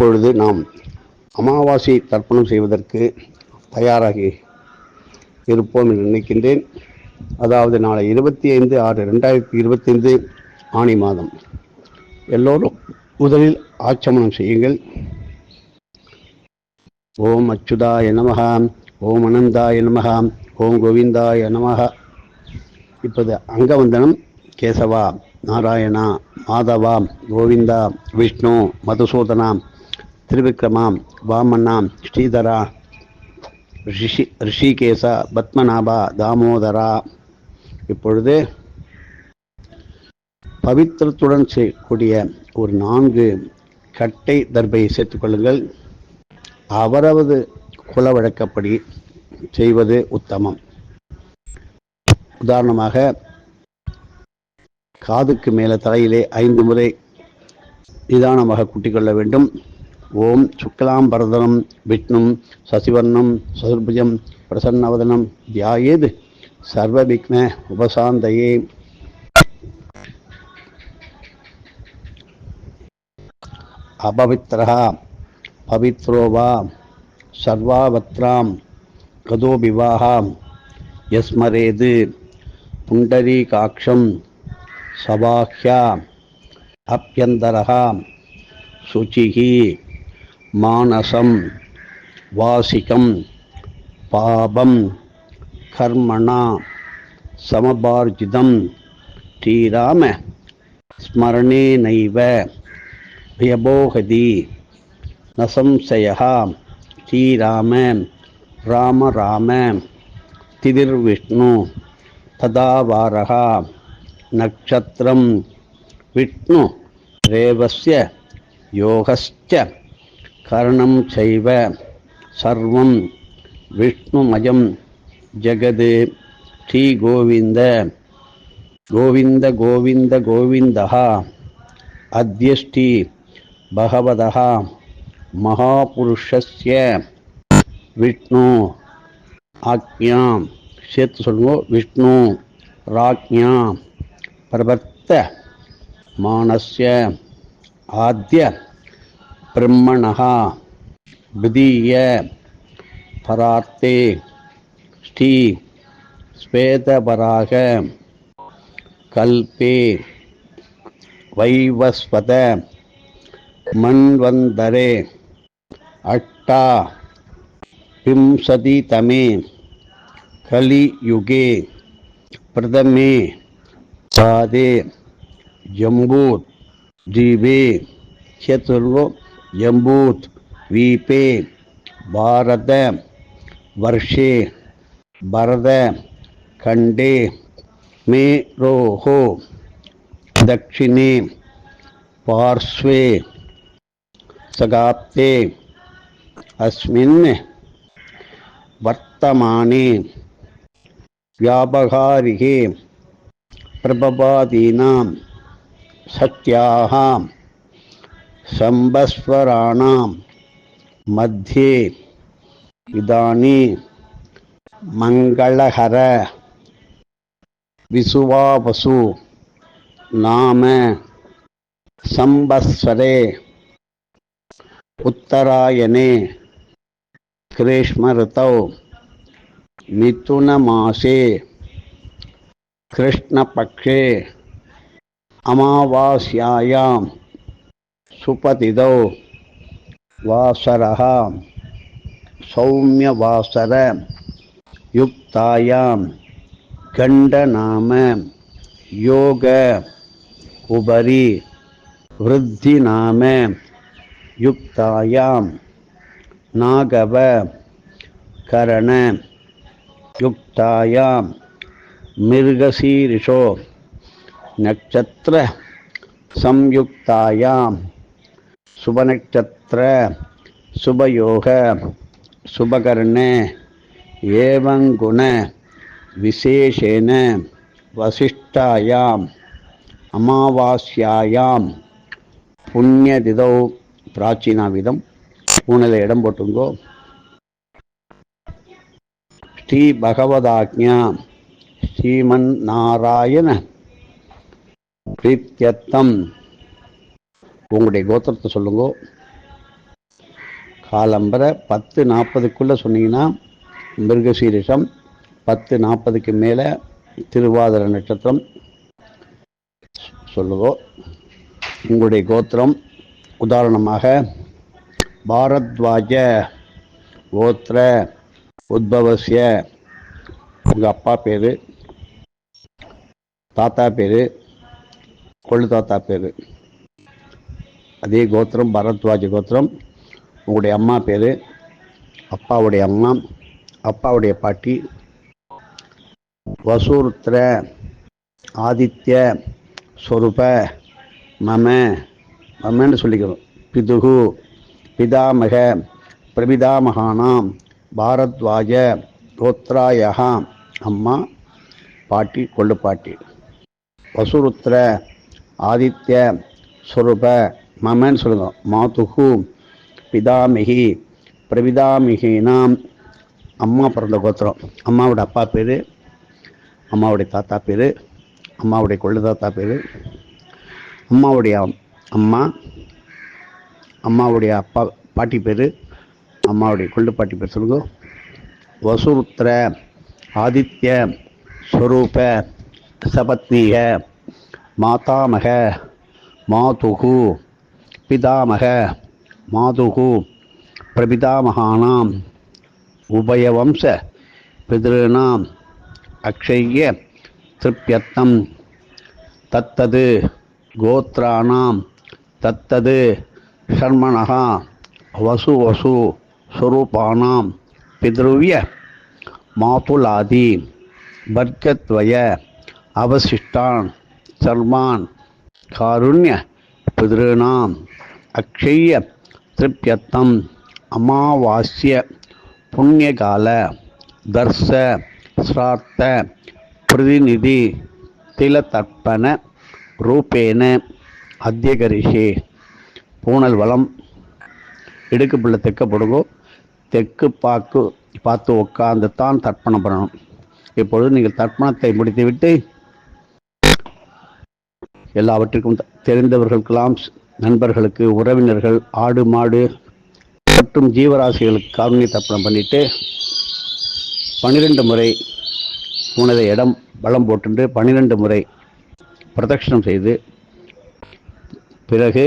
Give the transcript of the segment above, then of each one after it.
இப்பொழுது நாம் அமாவாசை தர்ப்பணம் செய்வதற்கு தயாராகி இருப்போம் என்று நினைக்கின்றேன். அதாவது நாளை இருபத்தி ஐந்து ஆறு ரெண்டாயிரத்தி இருபத்தைந்து ஆணி மாதம். எல்லோரும் முதலில் ஆச்சமனம் செய்யுங்கள். ஓம் அச்சுதாய நமக ஓம் அனந்தாய நமக ஓம் கோவிந்தாய நமக இப்போது அங்கவந்தனம் கேசவா நாராயணா மாதவா கோவிந்தா விஷ்ணு மதுசூதனா திருவிக்ரமா வாமண்ணா ஸ்ரீதரா ரிஷி ரிஷிகேசா பத்மநாபா தாமோதரா. இப்பொழுது பவித்திரத்துடன் செய்யக்கூடிய ஒரு நான்கு கட்டை தர்பையை சேர்த்துக்கொள்ளுங்கள் அவரவது குல வழக்கப்படி செய்வது உத்தமம். உதாரணமாக காதுக்கு மேலே தலையிலே ஐந்து முறை நிதானமாக கூட்டிக்கொள்ள வேண்டும். ஓம் சுக்லாம்பரதனம் விஷ்ணும் சசிவர்ணம் சதுர்புஜம் பிரசன்னவதனம் தியாயேது. சர்வவிக்ன உபசாந்தையே. அபவித்ரா பவித்ரோ வா சர்வாவத்ராம் கதோ விவாகாம் எஸ்மரேது புண்டரீகாட்சம் சவாஹ்யா அப்பியந்தரகாம் சுச்சிகி மானசம் வாசிகம் பாபம் கர்மணா சமபார்ஜிதம் ஸ்ரீராம ஸ்மரணே நைவ வியபோகதி நசம்சயா ஸ்ரீராம ராம ராம திதிர்விஷ்ணு ததாவாரகா நக்ஷத்திரம் விஷ்ணு ரேவஸ்ய யோகஸ்ச கரணம் செய்வ சர்வம் விஷ்ணுமயம் ஜெகது. ஸ்ரீ கோவிந்த. கோவிந்த கோவிந்த கோவிந்தா அத்யஷ்டி பகவதா மகாபுருஷஸ்ய விஷ்ணு. ஆக்ஞா. சேர்த்து சொல்லுங்க விஷ்ணு ராக்ஞா. பிரபர்த்த மானஸ்ய. ஆத்ய ब्रह्मण। विधीय परार्ते श्री श्वेतपराग कल्पे वैवस्वत मन्वन्तरे अट्टा विंशतितमे कलियुगे प्रथमे पादे जम्बूर, जीवे, चतुर्वो जम्बूद्वीपे भारतवर्षे भरतखण्डे मेरोः दक्षिणे पार्श्वे सगाब्दे अस्मिन् वर्तमाने व्यापकारिके प्रभवादीनां सत्याः सम्बस्वराणां मध्ये इदानीं मङ्गलहर विसुवावसु नाम संवत्सरे उत्तरायणे ग्रीष्मऋतौ मिथुनमासे कृष्णपक्षे अमावास्यायां सुपतिदौ वासरः सौम्यवासर युक्तायां गण्डनाम योग उपरि वृद्धिनाम युक्तायां नागव करण युक्तायां मृगशीर्षो नक्षत्र संयुक्तायां சுபநக்ஷத்திர சுபயோக சுபகர்ண ஏவங்குண விசேஷேன வசிஷ்டாயாம் அமாவாஸ்யாயாம். புண்ணியதிதோ பிராச்சீனாவிதம் பூனில் இடம் போட்டுங்கோ. ஸ்ரீ பகவதாஜா ஸ்ரீமன் நாராயண. பிரீத்தியத்தம். உங்களுடைய கோத்திரத்தை சொல்லுங்க. காலம்பரை பத்து நாற்பதுக்குள்ளே சொன்னீங்கன்னா மிருகசீரிஷம் பத்து நாற்பதுக்கு மேலே திருவாதிர நட்சத்திரம் சொல்லுவோம் உங்களுடைய கோத்திரம் உதாரணமாக பாரத்வாஜ கோத்திர உத்பவசிய உங்கள் அப்பா பேர் தாத்தா பேர் கொள்ளு தாத்தா பேர். அதே கோத்திரம் பரத்வாஜ கோத்திரம். உங்களுடைய அம்மா பேர்? அப்பாவுடைய அம்மா அப்பாவுடைய பாட்டி. வசூருத்திர ஆதித்ய ஸ்வரூப மம மமன்னு சொல்லிக்கிறோம். பிதுகு பிதாமக பிரபிதாமகானாம் பாரத்வாஜ கோத்ராயகா அம்மா பாட்டி கொள்ளு பாட்டி. வசூருத்திர ஆதித்ய ஸ்வரூப மமன்னு சொல்லுங்க மாதுகு பிதாமிகி பிரபிதாமிகினாம் அம்மா பிறந்த கோத்திரம். அம்மாவோட அப்பா பேர் அம்மாவுடைய தாத்தா பேர் அம்மாவுடைய கொள்ளு தாத்தா பேர் அம்மாவுடைய அம்மா அம்மாவுடைய அப்பா பாட்டி பேர் அம்மாவுடைய கொள்ளு பாட்டி பேர் சொல்லுங்க. வசுருத்ர ஆதித்ய ஸ்வரூப சபத்னிக மாதாமக மாதுகு பிதாமக மாதுகு பிரபிதாமகானாம். உபயவம்ச பிதிருணாம் அக்ஷய திருப்யத்தம். தத்தது கோத்ராணாம் தத்தது ஷர்மணா வசு வசு ஸ்வரூபானாம் பித்ருவிய மாதுலாதி வர்க்கத்வய அவசிஷ்டான் சர்மான். காருண்ய பிதிருணாம் அக்ஷய திருப்பியத்தம் அமாவாஸ்ய புண்ணியகால தர்ச ஸ்ராத்த பிரதிநிதி திலதர்ப்பண ரூபேன அத்தியகரிஷே. பூனல் வளம். இடுக்கு பிள்ளை தெக்க போடுங்கோ தெற்கு பாக்கு பார்த்து உட்காந்து தான் தர்ப்பணம் பண்ணணும். இப்பொழுது நீங்கள் தர்ப்பணத்தை முடித்துவிட்டு எல்லாவற்றிற்கும் தெரிந்தவர்களுக்கெல்லாம் நண்பர்களுக்கு உறவினர்கள் ஆடு மாடு மற்றும் ஜீவராசிகளுக்கு காருண்ய தர்ப்பணம் பண்ணிவிட்டு பன்னிரெண்டு முறை உனது இடம் பலம் போட்டு பன்னிரெண்டு முறை பிரதட்சணம் செய்து பிறகு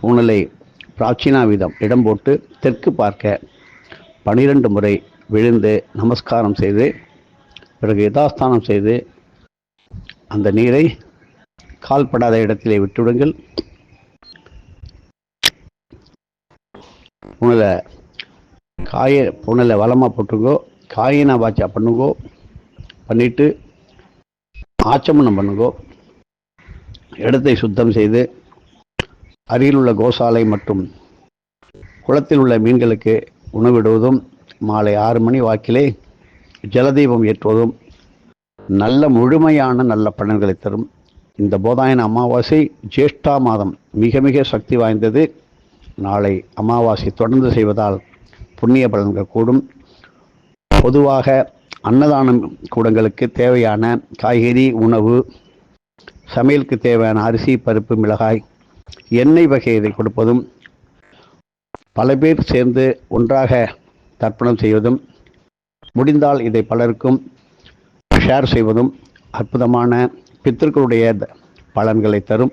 பூனலை பிராச்சீனா வீதம் இடம் போட்டு தெற்கு பார்க்க பனிரெண்டு முறை விழுந்து நமஸ்காரம் செய்து பிறகு யதாஸ்தானம் செய்து அந்த நீரை கால்படாத இடத்திலே விட்டுவிடுங்கள். புனலை காய புனலை வளமாக போட்டுங்கோ காயினா பாச்சா பண்ணுங்கோ பண்ணிட்டு ஆச்சமனம் பண்ணுங்கோ. இடத்தை சுத்தம் செய்து அருகில் உள்ள கோசாலை மற்றும் குளத்தில் உள்ள மீன்களுக்கு உணவிடுவதும் மாலை ஆறு மணி வாக்கிலே ஜலதீபம் ஏற்றுவதும் நல்ல முழுமையான நல்ல பலன்களை தரும். இந்த போதாயன அமாவாசை ஜேஷ்டா மாதம் மிக மிக சக்தி வாய்ந்தது. நாளை அமாவாசை தொடர்ந்து செய்வதால் புண்ணிய பலன்கள் கூடும். பொதுவாக அன்னதானம் கூடங்களுக்கு தேவையான காய்கறி உணவு சமையலுக்கு தேவையான அரிசி பருப்பு மிளகாய் எண்ணெய் வகையை கொடுப்பதும் பல பேர் சேர்ந்து ஒன்றாக தர்ப்பணம் செய்வதும் முடிந்தால் இதை பலருக்கும் ஷேர் செய்வதும் அற்புதமான பித்தர்களுடைய பலன்களை தரும்.